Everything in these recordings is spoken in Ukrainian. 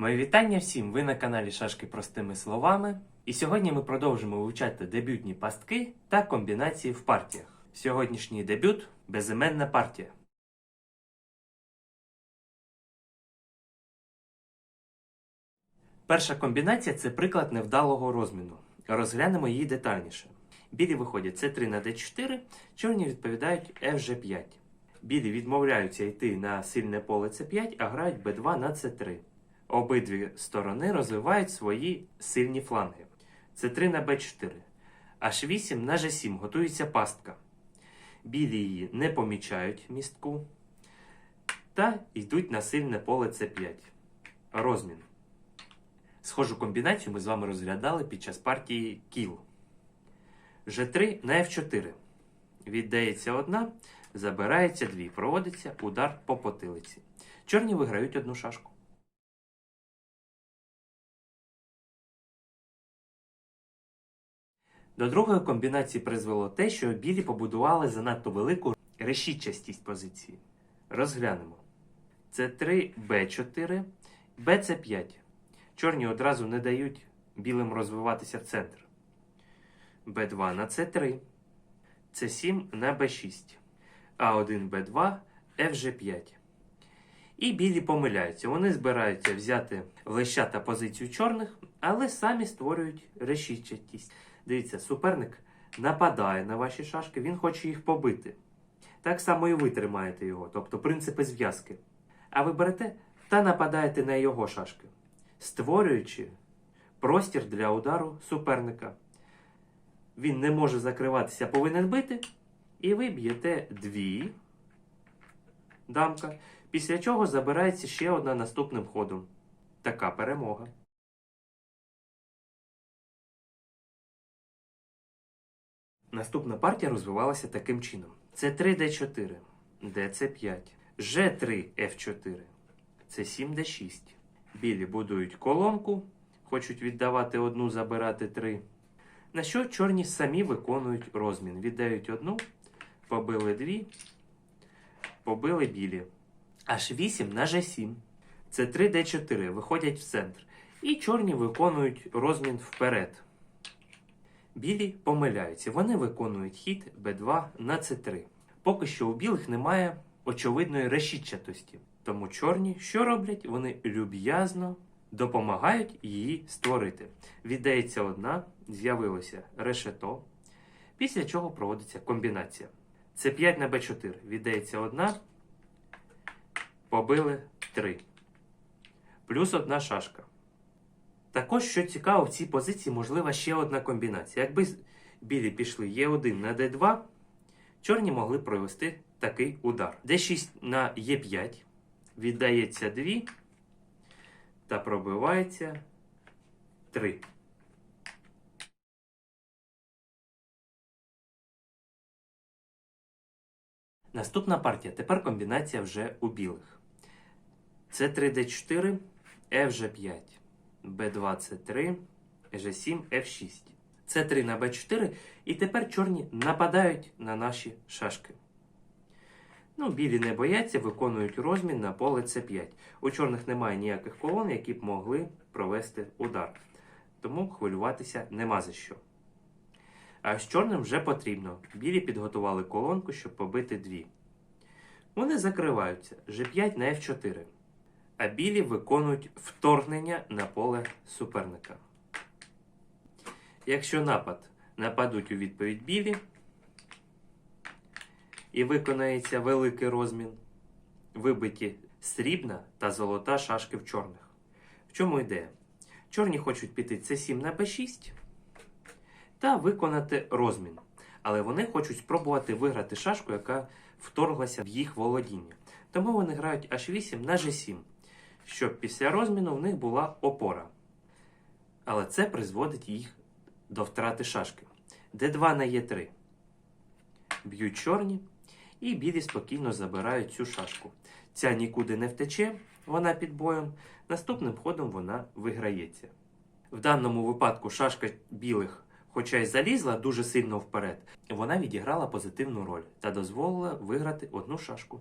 Мої вітання всім! Ви на каналі Шашки простими словами. І сьогодні ми продовжимо вивчати дебютні пастки та комбінації в партіях. Сьогоднішній дебют безіменна партія. Перша комбінація це приклад невдалого розміну. Розглянемо її детальніше. Білі виходять С3 на d4, чорні відповідають FG5. Білі відмовляються йти на сильне поле С5, а грають Б2 на С3. Обидві сторони розвивають свої сильні фланги. С3 на Б4. H8 на G7 готується пастка. Білі її не помічають містку та йдуть на сильне поле С5. Розмін. Схожу комбінацію ми з вами розглядали під час партії Кіл. G3 на F4. Віддається одна, забирається дві. Проводиться удар по потилиці. Чорні виграють одну шашку. До другої комбінації призвело те, що білі побудували занадто велику решітчастість позиції. Розглянемо. С3, Б4, БЦ5. Чорні одразу не дають білим розвиватися в центр. Б2 на С3, С7 на Б6, А1, Б2, FG5. І білі помиляються. Вони збираються взяти лещата позицію чорних, але самі створюють решітчатість. Дивіться, суперник нападає на ваші шашки, він хоче їх побити. Так само і ви тримаєте його, тобто принципи зв'язки. А ви берете та нападаєте на його шашки, створюючи простір для удару суперника. Він не може закриватися, повинен бити, і ви б'єте дві дамка, після чого забирається ще одна наступним ходом. Така перемога. Наступна партія розвивалася таким чином: С3 Д4, ДЦ5, Ж3 Ф4, С7 Д6. Білі будують колонку, хочуть віддавати одну, забирати три. На що чорні самі виконують розмін. Віддають одну, побили дві, побили білі. Аж 8 на Ж7. С3 Д4 виходять в центр. І чорні виконують розмін вперед. Білі помиляються. Вони виконують хід Б2 на С3. Поки що у білих немає очевидної решітчатості. Тому чорні, що роблять? Вони люб'язно допомагають її створити. Віддається одна, з'явилося решето, після чого проводиться комбінація. С5 на Б4. Віддається одна, побили 3. Плюс одна шашка. Також, що цікаво, в цій позиції можлива ще одна комбінація. Якби білі пішли Е1 на Д2, чорні могли провести такий удар. Д6 на Е5, віддається 2 та пробивається 3. Наступна партія. Тепер комбінація вже у білих. С3Д4, Фж5. Б2С3, Ж7, Ф6. С3 на Б4. І тепер чорні нападають на наші шашки. Ну, білі не бояться, виконують розмін на поле С5. У чорних немає ніяких колон, які б могли провести удар. Тому хвилюватися нема за що. А з чорним вже потрібно. Білі підготували колонку, щоб побити дві. Вони закриваються G5 на F4 а білі виконують вторгнення на поле суперника. Якщо напад нападуть у відповідь білі і виконається великий розмін, вибиті срібна та золота шашки в чорних. В чому ідея? Чорні хочуть піти С7 на Б6 та виконати розмін. Але вони хочуть спробувати виграти шашку, яка вторглася в їх володіння. Тому вони грають H8 на G7 щоб після розміну в них була опора. Але це призводить їх до втрати шашки. Д2 на Е3. Б'ють чорні, і білі спокійно забирають цю шашку. Ця нікуди не втече, вона під боєм. Наступним ходом вона виграється. В даному випадку шашка білих, хоча й залізла дуже сильно вперед, вона відіграла позитивну роль та дозволила виграти одну шашку.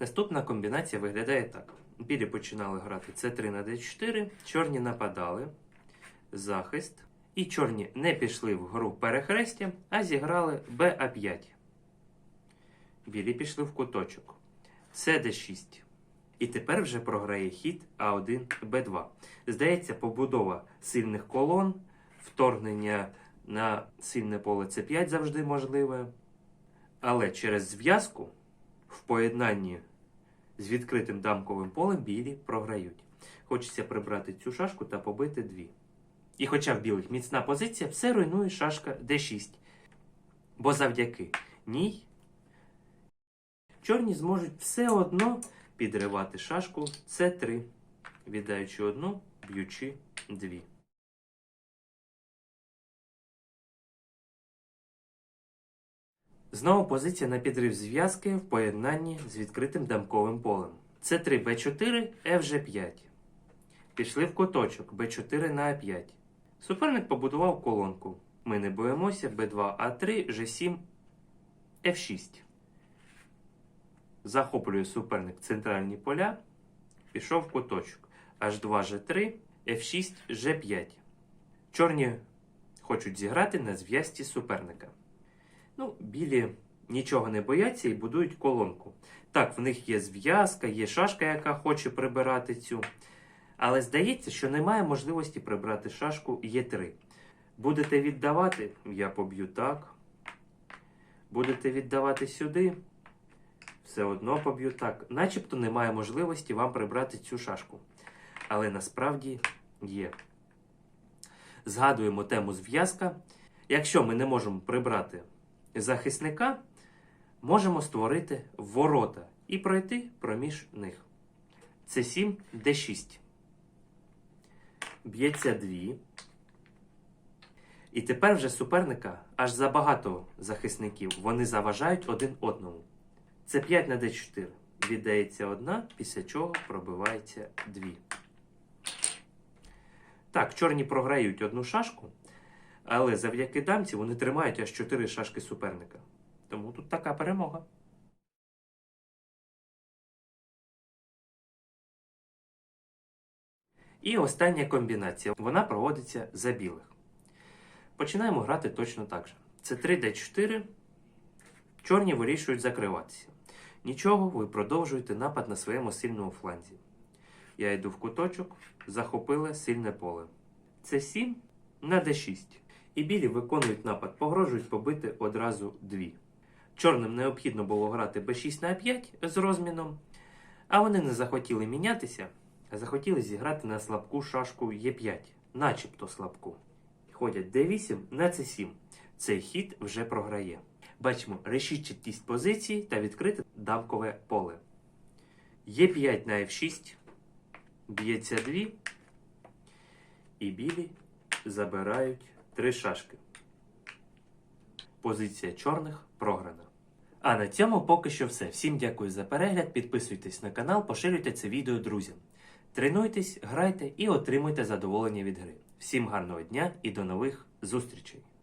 Наступна комбінація виглядає так. Білі починали грати С3 на Д4, чорні нападали, захист, і чорні не пішли в гру перехрестя, а зіграли БА5. Білі пішли в куточок. С Д6. І тепер вже програє хід А1 Б2. Здається, побудова сильних колон, вторгнення на сильне поле С5 завжди можливе. Але через зв'язку в поєднанні з відкритим дамковим полем білі програють. Хочеться прибрати цю шашку та побити дві. І хоча в білих міцна позиція, все руйнує шашка d6. Бо завдяки ній чорні зможуть все одно підривати шашку С3, віддаючи одну, б'ючи дві. Знову позиція на підрив зв'язки в поєднанні з відкритим дамковим полем. С3 Б4, Фж5. Пішли в куточок Б4 на А5. Суперник побудував колонку. Ми не боїмося Б2, А3, Ж7, Ф6. Захоплює суперник центральні поля. Пішов в куточок. H2, G3, F6, G5. Чорні хочуть зіграти на зв'язці суперника. Ну, білі нічого не бояться і будують колонку. Так, в них є зв'язка, є шашка, яка хоче прибирати цю. Але здається, що немає можливості прибрати шашку Е3. Будете віддавати, я поб'ю так. Будете віддавати сюди, все одно поб'ю так. Начебто немає можливості вам прибрати цю шашку. Але насправді є. Згадуємо тему зв'язка. Якщо ми не можемо прибрати захисника, можемо створити ворота і пройти проміж них. Це 7 Д6. Б'ється 2. І тепер вже суперника аж забагато захисників. Вони заважають один одному. Це 5 на d4. Віддається одна, після чого пробивається дві. Так, чорні програють одну шашку, але завдяки дамці вони тримають аж 4 шашки суперника. Тому тут така перемога. І остання комбінація. Вона проводиться за білих. Починаємо грати точно так же. Це 3 d4. Чорні вирішують закриватися. Нічого, ви продовжуєте напад на своєму сильному фланзі. Я йду в куточок, захопили сильне поле. Це 7 на d6. І білі виконують напад, погрожують побити одразу дві. Чорним необхідно було грати b6 на a5 з розміном, а вони не захотіли мінятися, а захотіли зіграти на слабку шашку e5, начебто слабку. Ходять d8 на c7. Цей хід вже програє. Бачимо решітчатість позиції та відкрите дамкове поле. Е5 на F6, б'ється 2, і білі забирають три шашки. Позиція чорних програна. А на цьому поки що все. Всім дякую за перегляд. Підписуйтесь на канал, поширюйте це відео друзям. Тренуйтесь, грайте і отримуйте задоволення від гри. Всім гарного дня і до нових зустрічей!